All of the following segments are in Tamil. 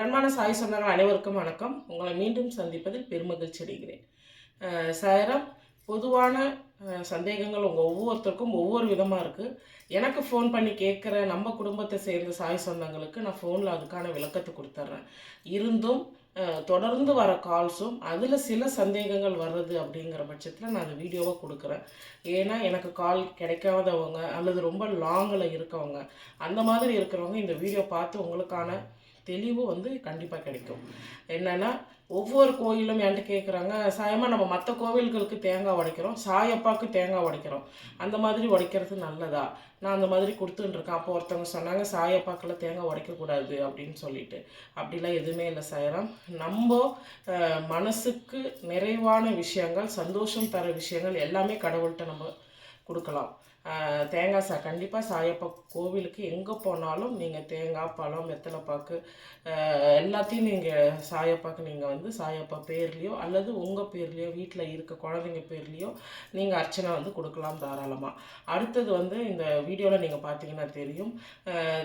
என் அன்பான சாய் சொந்தங்கள் அனைவருக்கும் வணக்கம். உங்களை மீண்டும் சந்திப்பதில் பெருமகிழ்ச்சி அடைகிறேன். அஹ் பொதுவான சந்தேகங்கள் உங்கள் ஒவ்வொருத்தருக்கும் ஒவ்வொரு விதமாக இருக்குது எனக்கு ஃபோன் பண்ணி கேட்குற நம்ம குடும்பத்தை சேர்ந்த சாய் சொந்தங்களுக்கு நான் ஃபோனில் அதுக்கான விளக்கத்தை கொடுத்துட்றேன் இருந்தும் தொடர்ந்து வர கால்ஸும் அதில் சில சந்தேகங்கள் வர்றது அப்படிங்கிற பட்சத்தில் நான் அந்த வீடியோவை கொடுக்குறேன். ஏன்னா எனக்கு கால் கிடைக்காதவங்க அல்லது ரொம்ப லாங்கில் இருக்கவங்க அந்த மாதிரி இருக்கிறவங்க இந்த வீடியோ பார்த்து உங்களுக்கான தெளிவு வந்து கண்டிப்பாக கிடைக்கும். என்னென்னா ஒவ்வொரு கோயிலும் என்கிட்ட கேட்குறாங்க சாயமாக நம்ம மற்ற கோவில்களுக்கு தேங்காய் உடைக்கிறோம் சாயப்பாக்கு தேங்காய் உடைக்கிறோம். அந்த மாதிரி உடைக்கிறது நல்லதா? நான் அந்த மாதிரி கொடுத்துட்டுருக்கேன் அப்போ ஒருத்தவங்க சொன்னாங்க சாயப்பாக்கில் தேங்காய் உடைக்கக்கூடாது அப்படின்னு சொல்லிட்டு. அப்படிலாம் எதுவுமே இல்லை சாயரம். நம்ம மனசுக்கு நிறைவான விஷயங்கள் சந்தோஷம் தர விஷயங்கள் எல்லாமே கடவுள்கிட்ட நம்ம கொடுக்கலாம். தேங்காய் சா கண்டிப்பாக சாயப்பா கோவிலுக்கு எங்கே போனாலும் நீங்கள் தேங்காய் பழம் வெத்தலைப்பாக்கு எல்லாத்தையும் நீங்கள் சாயப்பாக்கு நீங்கள் வந்து சாயப்பா பேர்லேயோ அல்லது உங்கள் பேர்லேயோ வீட்டில் இருக்க குழந்தைங்க பேர்லேயோ நீங்கள் அர்ச்சனை வந்து கொடுக்கலாம் தாராளமாக அடுத்தது வந்து இந்த வீடியோவில் நீங்கள் பார்த்தீங்கன்னா தெரியும்.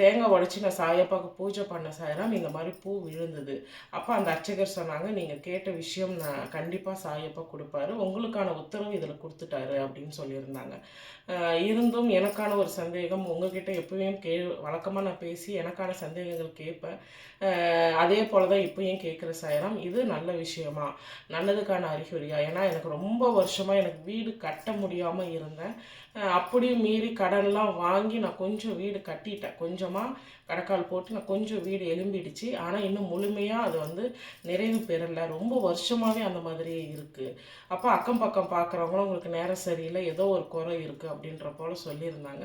தேங்காய் உடச்சி நான் சாயப்பாக்கு பூஜை பண்ண சாயரம் இந்த மாதிரி பூ விழுந்தது. அப்போ அந்த அர்ச்சகர் சொன்னாங்க நீங்கள் கேட்ட விஷயம் நான் கண்டிப்பாக சாயப்பா கொடுப்பாரு. உங்களுக்கான உத்தரவு இதில் கொடுத்துட்டாரு அப்படின்னு சொல்லியிருந்தாங்க. இருந்தும் எனக்கான ஒரு சந்தேகம் உங்ககிட்ட எப்பயும் கே வழக்கமாக நான் பேசி எனக்கான சந்தேகங்கள் கேட்பேன். அதே போல தான் இப்பயும் கேட்குற சாயரம். இது நல்ல விஷயமா? நல்லதுக்கான அறிகுறியா? ஏன்னா எனக்கு ரொம்ப வருஷமாக எனக்கு வீடு கட்ட முடியாமல் இருந்தேன். அப்படியும் மீறி கடன்லாம் வாங்கி நான் கொஞ்சம் வீடு கட்டிட்டேன். கொஞ்சமாக கடைக்கால் போட்டு நான் கொஞ்சம் வீடு எலும்பிடுச்சு ஆனால் இன்னும் முழுமையாக அது வந்து நிறைவு பெறலை. ரொம்ப வருஷமாகவே அந்த மாதிரியே இருக்குது அப்போ அக்கம் பக்கம் பார்க்குறவங்களும் உங்களுக்கு நேரம் சரியில்லை. ஏதோ ஒரு குறை இருக்குது அப்படின்ற போல சொல்லியிருந்தாங்க.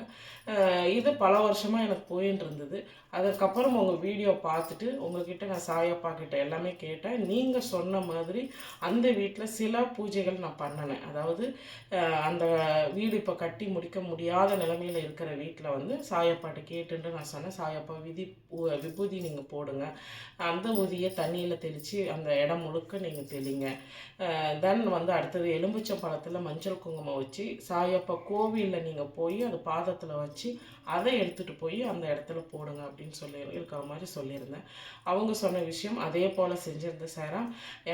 இது பல வருஷமாக எனக்கு போயின்னு இருந்தது அதுக்கப்புறம் உங்கள் வீடியோ பார்த்துட்டு உங்ககிட்ட நான் சாயப்பா கிட்ட எல்லாமே கேட்டேன். நீங்கள் சொன்ன மாதிரி அந்த வீட்டில் சில பூஜைகள் நான் பண்ணினேன். அதாவது அந்த வீடு இப்போ கட்டி முடிக்க முடியாத நிலைமையில் இருக்கிற வீட்டில் வந்து சாயப்பாட்டை கேட்டுன்ட்டு நான் சொன்னேன் சாயப்பா விதி உ- விபூதி நீங்கள் போடுங்க. அந்த ஊதியை தண்ணியில் தெளித்து அந்த இடம் முழுக்க நீங்கள் தெளிங்க. தென் வந்து அடுத்தது எலும்புச்சம் பழத்தில் மஞ்சள் குங்குமம் வச்சு சாயப்பா கோவிலில் நீங்கள் போய் அது பாதத்தில் வச்சு அதை எடுத்துகிட்டு போய் அந்த இடத்துல போடுங்க அப்படின்னு சொல்லி இருக்கிற மாதிரி சொல்லியிருந்தேன். அவங்க சொன்ன விஷயம் அதே போல் செஞ்சிருந்த சாரா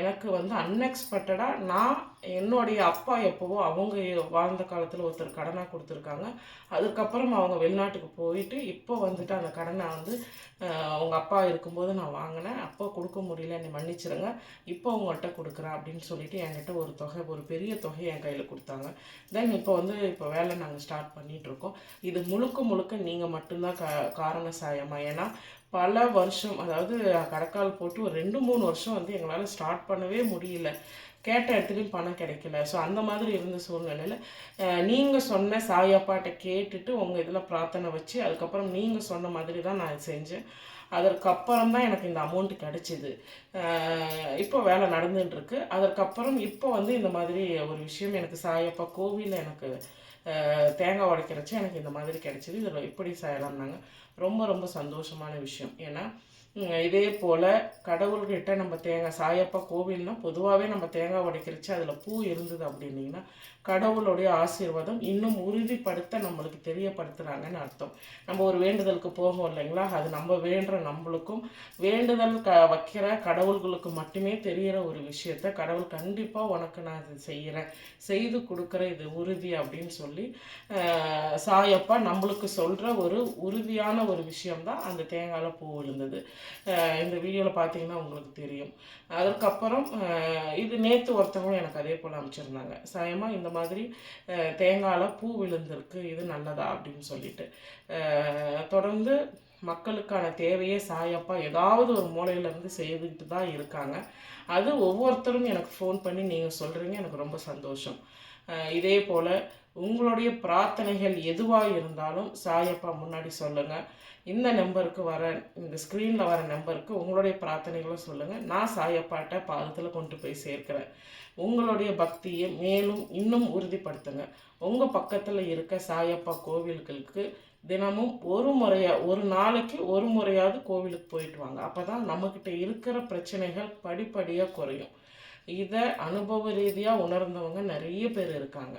எனக்கு வந்து அன்எக்ஸ்பெக்டடாக நான் என்னுடைய அப்பா எப்போவோ அவங்க வாழ்ந்த காலத்தில் ஒருத்தர் கடனாக கொடுத்துருக்காங்க. அதுக்கப்புறம் அவங்க வெளிநாட்டுக்கு போயிட்டு இப்போ வந்துட்டு அந்த கடனை வந்து அவங்க அப்பா இருக்கும்போது நான் வாங்கினேன். அப்போ கொடுக்க முடியல என்னை மன்னிச்சிருங்க. இப்போ உங்கள்கிட்ட கொடுக்குறேன் அப்படின்னு சொல்லிட்டு என்கிட்ட ஒரு தொகை ஒரு பெரிய தொகையை என் கையில் கொடுத்தாங்க. தென் இப்போ வந்து இப்போ வேலை நாங்கள் ஸ்டார்ட் பண்ணிகிட்ருக்கோம் இது முழுக்க முழுக்க நீங்கள் மட்டும்தான் கா காரண சாயமாக ஏன்னா பல வருஷம் அதாவது கடைக்கால் போட்டு ஒரு ரெண்டு மூணு வருஷம் வந்து எங்களால் ஸ்டார்ட் பண்ணவே முடியல. கேட்ட இடத்துலையும் பணம் கிடைக்கல. ஸோ அந்த மாதிரி இருந்த சூழ்நிலையில் நீங்கள் சொன்ன சாயப்பாட்டை கேட்டுட்டு உங்கள் இதில் பிரார்த்தனை வச்சு அதுக்கப்புறம் நீங்கள் சொன்ன மாதிரி தான் நான் செஞ்சேன். அதற்கப்புறம் தான் எனக்கு இந்த அமௌண்ட் கிடச்சிது. இப்போ வேலை நடந்துட்டுருக்கு அதற்கப்புறம் இப்போ வந்து இந்த மாதிரி ஒரு விஷயம் எனக்கு சாயப்பா கோவிலில் எனக்கு தேங்காய் உடைக்கிறச்சு எனக்கு இந்த மாதிரி கிடச்சிது. இதில் இப்படி செய்யலாம்னாங்க. ரொம்ப ரொம்ப சந்தோஷமான விஷயம். ஏன்னா உம், இதே போல் கடவுள்கிட்ட நம்ம தேங்காய் சாயப்பா கோவில்னால் பொதுவாகவே நம்ம தேங்காய் உடைக்கிறச்சு அதில் பூ இருந்தது அப்படின்னிங்கன்னா கடவுளுடைய ஆசீர்வாதம் இன்னும் உறுதிப்படுத்த நம்மளுக்கு தெரியப்படுத்துகிறாங்கன்னு அர்த்தம். நம்ம ஒரு வேண்டுதலுக்கு போகும் இல்லைங்களா? அது நம்ம வேண்டுற நம்மளுக்கும் வேண்டுதல் க வைக்கிற கடவுள்களுக்கு மட்டுமே தெரிகிற ஒரு விஷயத்த கடவுள் கண்டிப்பாக உனக்கு நான் இது செய்கிறேன் செய்து கொடுக்குற இது உறுதி அப்படின்னு சொல்லி சாயப்பா நம்மளுக்கு சொல்கிற ஒரு உறுதியான ஒரு விஷயம்தான் அந்த தேங்காயில் பூ விழுந்தது. இந்த வீடியோவில் பார்த்தீங்கன்னா உங்களுக்கு தெரியும். அதற்கப்புறம் இது நேற்று ஒருத்தவங்களும் எனக்கு அதே போல் அமைச்சிருந்தாங்க சாயமாக இந்த மாதிரி தேங்காயில் பூ விழுந்திருக்கு. இது நல்லதா? அப்படின்னு சொல்லிட்டு. தொடர்ந்து மக்களுக்கான தேவையே சாயப்பா ஏதாவது ஒரு மூலையிலேருந்து செய்துக்கிட்டு தான் இருக்காங்க. அது ஒவ்வொருத்தரும் எனக்கு ஃபோன் பண்ணி நீங்கள் சொல்கிறீங்க எனக்கு ரொம்ப சந்தோஷம். இதே போல் உங்களுடைய பிரார்த்தனைகள் எதுவாக இருந்தாலும் சாயப்பா முன்னாடி சொல்லுங்கள் இந்த நம்பருக்கு வர இந்த ஸ்க்ரீனில் வர நம்பருக்கு உங்களுடைய பிரார்த்தனைகளை சொல்லுங்கள் நான் சாயப்பாட்ட பாதத்தில் கொண்டு போய் சேர்க்கிறேன். உங்களுடைய பக்தியை மேலும் இன்னும் உறுதிப்படுத்துங்க. உங்கள் பக்கத்தில் இருக்க சாயப்பா கோவில்களுக்கு தினமும் ஒரு முறையா ஒரு நாளைக்கு ஒரு முறையாவது கோவிலுக்கு போயிட்டு வாங்க. அப்போ தான் நம்மக்கிட்ட இருக்கிற பிரச்சனைகள் படிப்படியாக குறையும். இதை அனுபவ ரீதியாக உணர்ந்தவங்க நிறைய பேர் இருக்காங்க.